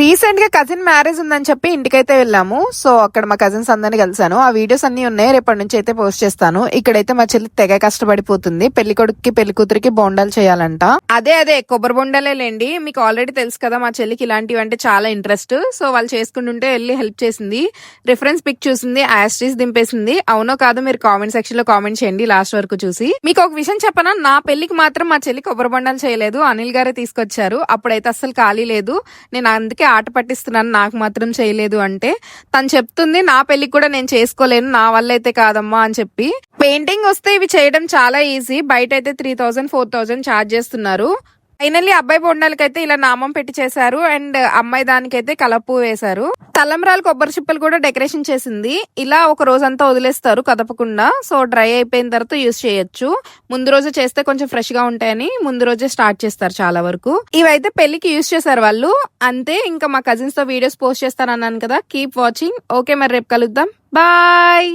రీసెంట్గా cousin marriage ఉందని చెప్పి ఇంటికైతే వెళ్ళాము. సో అక్కడ మా కజిన్స్ అందరిని కలిసాను ఆ వీడియోస్ అన్ని ఉన్నాయి. రేపటి నుంచి అయితే పోస్ట్ చేస్తాను. ఇక్కడైతే మా చెల్లి తెగ కష్టపడిపోతుంది. పెళ్ళి కొడుకుకి పెళ్ళి కూతురికి బొండాలు చేయాలంట. అదే అదే. కొబ్బరి బొండాలే లేండి. మీకు ఆల్రెడీ తెలుసు కదా మా చెల్లికి ఇలాంటివి అంటే చాలా ఇంట్రెస్ట్ సో వాళ్ళు చేసుకుంటుంటే వెళ్ళి హెల్ప్ చేసింది. రిఫరెన్స్ పిక్ చూసింది. యాస్ట్రీస్ దింపేసింది. అవునో కాదు మీరు కామెంట్ సెక్షన్లో కామెంట్ చేయండి లాస్ట్ వరకు చూసి. మీకు ఒక విషయం చెప్పనా? నా పెళ్ళికి మాత్రం మా చెల్లి కొబ్బరి బొండాలు చేయలేదు. అనిల్ గారే తీసుకొచ్చారు. అప్పుడైతే అస్సలు ఖాళీ లేదు. నేను అందుకే ఆట పట్టిస్తున్నాను నాకు మాత్రం చేయలేదు అంటే తను చెప్తుంది నా పెళ్ళి కూడా నేను చేసుకోలేను నా వల్ల అయితే కాదమ్మా అని చెప్పి. పెయింటింగ్ వస్తే ఇవి చేయడం చాలా ఈజీ బయట అయితే three thousand four thousand charge చేస్తున్నారు. ఫైనల్లీ అబ్బాయి బొండాలకైతే ఇలా నామం పెట్టి చేశారు. అండ్ అమ్మాయి దానికైతే కలపు వేశారు. తలంబ్రాలు కొబ్బరి చిప్పలు కూడా డెకరేషన్ చేసింది. ఇలా ఒక రోజంతా వదిలేస్తారు కదపకుండా. సో డ్రై అయిపోయిన తర్వాత యూస్ చేయొచ్చు. ముందు రోజు చేస్తే కొంచెం ఫ్రెష్గా ఉంటాయని ముందు రోజే స్టార్ట్ చేస్తారు చాలా వరకు. ఇవైతే పెళ్ళికి యూస్ చేశారు వాళ్ళు. అంతే ఇంకా మా కజిన్స్తో వీడియోస్ పోస్ట్ చేస్తాను అన్నాను కదా. కీప్ వాచింగ్ ఓకే మరి రేపు కలుద్దాం. బాయ్